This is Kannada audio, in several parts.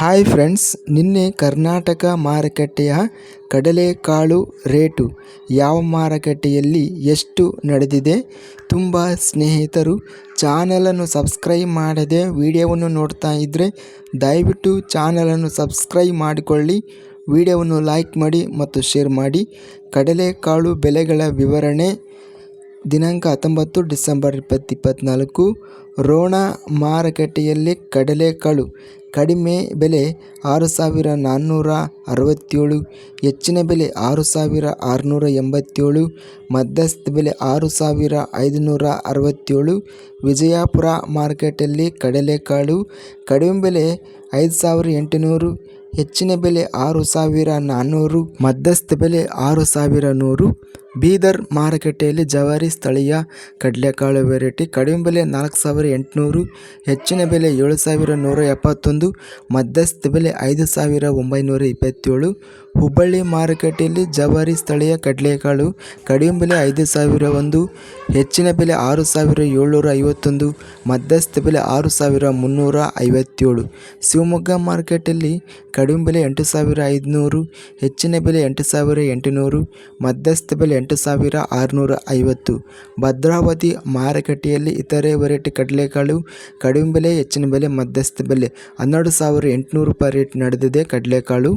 ಹಾಯ್ ಫ್ರೆಂಡ್ಸ್ ನಿನ್ನೆ ಕರ್ನಾಟಕ ಮಾರುಕಟ್ಟೆಯ ಕಡಲೆಕಾಳು ರೇಟು ಯಾವ ಮಾರುಕಟ್ಟೆಯಲ್ಲಿ ಎಷ್ಟು ನಡೆದಿದೆ? ತುಂಬ ಸ್ನೇಹಿತರು ಚಾನಲನ್ನು ಸಬ್ಸ್ಕ್ರೈಬ್ ಮಾಡದೆ ವಿಡಿಯೋವನ್ನು ನೋಡ್ತಾ ಇದ್ದರೆ ದಯವಿಟ್ಟು ಚಾನಲನ್ನು ಸಬ್ಸ್ಕ್ರೈಬ್ ಮಾಡಿಕೊಳ್ಳಿ, ವಿಡಿಯೋವನ್ನು ಲೈಕ್ ಮಾಡಿ ಮತ್ತು ಶೇರ್ ಮಾಡಿ. ಕಡಲೆಕಾಳು ಬೆಲೆಗಳ ವಿವರಣೆ ದಿನಾಂಕ ಹತ್ತೊಂಬತ್ತು ಡಿಸೆಂಬರ್ ಇಪ್ಪತ್ತು ಇಪ್ಪತ್ತ್ನಾಲ್ಕು ರೋಣ ಮಾರುಕಟ್ಟೆಯಲ್ಲಿ ಕಡಲೆಕಾಳು ಕಡಿಮೆ ಬೆಲೆ ಆರು ಸಾವಿರ ನಾನ್ನೂರ ಅರವತ್ತೇಳು, ಹೆಚ್ಚಿನ ಬೆಲೆ ಆರು ಸಾವಿರ ಆರುನೂರ ಎಂಬತ್ತೇಳು, ಮಧ್ಯಸ್ಥ ಬೆಲೆ ಆರು ಸಾವಿರ ಐದುನೂರ ಅರವತ್ತೇಳು, ವಿಜಯಪುರ ಮಾರ್ಕೆಟಲ್ಲಿ ಕಡಲೆಕಾಳು ಕಡಿಮೆ ಬೆಲೆ ಐದು ಸಾವಿರ ಎಂಟುನೂರು, ಹೆಚ್ಚಿನ ಬೆಲೆ ಆರು ಸಾವಿರ ನಾನ್ನೂರು, ಮಧ್ಯಸ್ಥ ಬೆಲೆ ಆರು ಸಾವಿರ ನೂರು ಬೀದರ್ ಮಾರುಕಟ್ಟೆಯಲ್ಲಿ ಜವಾರಿ ಸ್ಥಳೀಯ ಕಡಲೆಕಾಳು ವೆರೈಟಿ. ಕಡಿಮೆ ಬೆಲೆ ನಾಲ್ಕು ಸಾವಿರ ಎಂಟುನೂರು, ಹೆಚ್ಚಿನ ಬೆಲೆ ಏಳು ಸಾವಿರ ನೂರ ಎಪ್ಪತ್ತೊಂದು, ಮಧ್ಯಸ್ಥ ಬೆಲೆ ಐದು ಸಾವಿರ ಒಂಬೈನೂರ ಇಪ್ಪತ್ತೇಳು. ಹುಬ್ಬಳ್ಳಿ ಮಾರುಕಟ್ಟೆಯಲ್ಲಿ ಜವಾರಿ ಸ್ಥಳೀಯ ಕಡಲೆಕಾಳು ಕಡಿಮೆ ಬೆಲೆ ಐದು ಸಾವಿರ ಒಂದು, ಹೆಚ್ಚಿನ ಬೆಲೆ ಆರು ಸಾವಿರ ಏಳ್ನೂರ ಐವತ್ತೊಂದು, ಮಧ್ಯಸ್ಥ ಬೆಲೆ ಆರು ಸಾವಿರ ಮುನ್ನೂರ ಐವತ್ತೇಳು. ಶಿವಮೊಗ್ಗ ಮಾರುಕಟ್ಟೆಯಲ್ಲಿ ಕಡಿಮೆ ಬೆಲೆ ಎಂಟು ಸಾವಿರ ಐದುನೂರು, ಹೆಚ್ಚಿನ ಬೆಲೆ ಎಂಟು ಸಾವಿರ ಎಂಟುನೂರು, ಮಧ್ಯಸ್ಥ ಬೆಲೆ ಎಂಟು ಸಾವಿರ ಆರುನೂರ ಐವತ್ತು ಭದ್ರಾವತಿ ಮಾರುಕಟ್ಟೆಯಲ್ಲಿ ಇತರೆ ವೆರೈಟಿ ಕಡಲೆಕಾಳು ಕಡಿಮೆ ಬೆಲೆ, ಹೆಚ್ಚಿನ ಬೆಲೆ, ಮಧ್ಯಸ್ಥ ಬೆಲೆ. ಹನ್ನೆರಡು ಸಾವಿರ ಎಂಟುನೂರು ರೂಪಾಯಿ ರೇಟ್ ನಡೆದಿದೆ ಕಡಲೆಕಾಳು.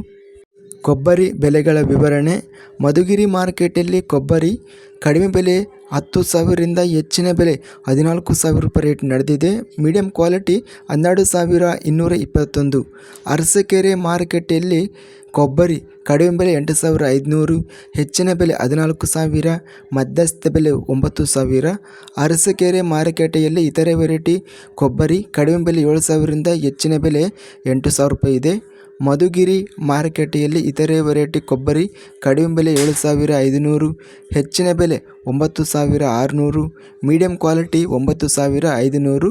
ಕೊಬ್ಬರಿ ಬೆಲೆಗಳ ವಿವರಣೆ. ಮಧುಗಿರಿ ಮಾರ್ಕೆಟಲ್ಲಿ ಕೊಬ್ಬರಿ ಕಡಿಮೆ ಬೆಲೆ ಹತ್ತು ಸಾವಿರದಿಂದ ಹೆಚ್ಚಿನ ಬೆಲೆ ಹದಿನಾಲ್ಕು ಸಾವಿರ ರೂಪಾಯಿ ರೇಟ್ ನಡೆದಿದೆ. ಮೀಡಿಯಂ ಕ್ವಾಲಿಟಿ ಹನ್ನೆರಡು ಸಾವಿರ ಇನ್ನೂರ ಇಪ್ಪತ್ತೊಂದು. ಅರಸಕೆರೆ ಮಾರುಕಟ್ಟೆಯಲ್ಲಿ ಕೊಬ್ಬರಿ ಕಡಿಮೆ ಬೆಲೆ ಎಂಟು ಸಾವಿರ ಐದುನೂರು, ಹೆಚ್ಚಿನ ಬೆಲೆ ಹದಿನಾಲ್ಕು ಸಾವಿರ, ಮಧ್ಯಸ್ಥ ಬೆಲೆ ಒಂಬತ್ತು ಸಾವಿರ. ಅರಸಕೆರೆ ಮಾರುಕಟ್ಟೆಯಲ್ಲಿ ಇತರೆ ವೆರೈಟಿ ಕೊಬ್ಬರಿ ಕಡಿಮೆ ಬೆಲೆ ಏಳು ಸಾವಿರದಿಂದ ಹೆಚ್ಚಿನ ಬೆಲೆ ಎಂಟು ಸಾವಿರ ರೂಪಾಯಿ ಇದೆ. ಮಧುಗಿರಿ ಮಾರುಕಟ್ಟೆಯಲ್ಲಿ ಇತರೆ ವೆರೈಟಿ ಕೊಬ್ಬರಿ ಕಡಿಮೆ ಬೆಲೆ ಏಳು ಸಾವಿರ ಐದುನೂರು, ಹೆಚ್ಚಿನ ಬೆಲೆ ಒಂಬತ್ತು ಸಾವಿರ ಆರುನೂರು ಮೀಡಿಯಂ ಕ್ವಾಲಿಟಿ ಒಂಬತ್ತು ಸಾವಿರ ಐದುನೂರು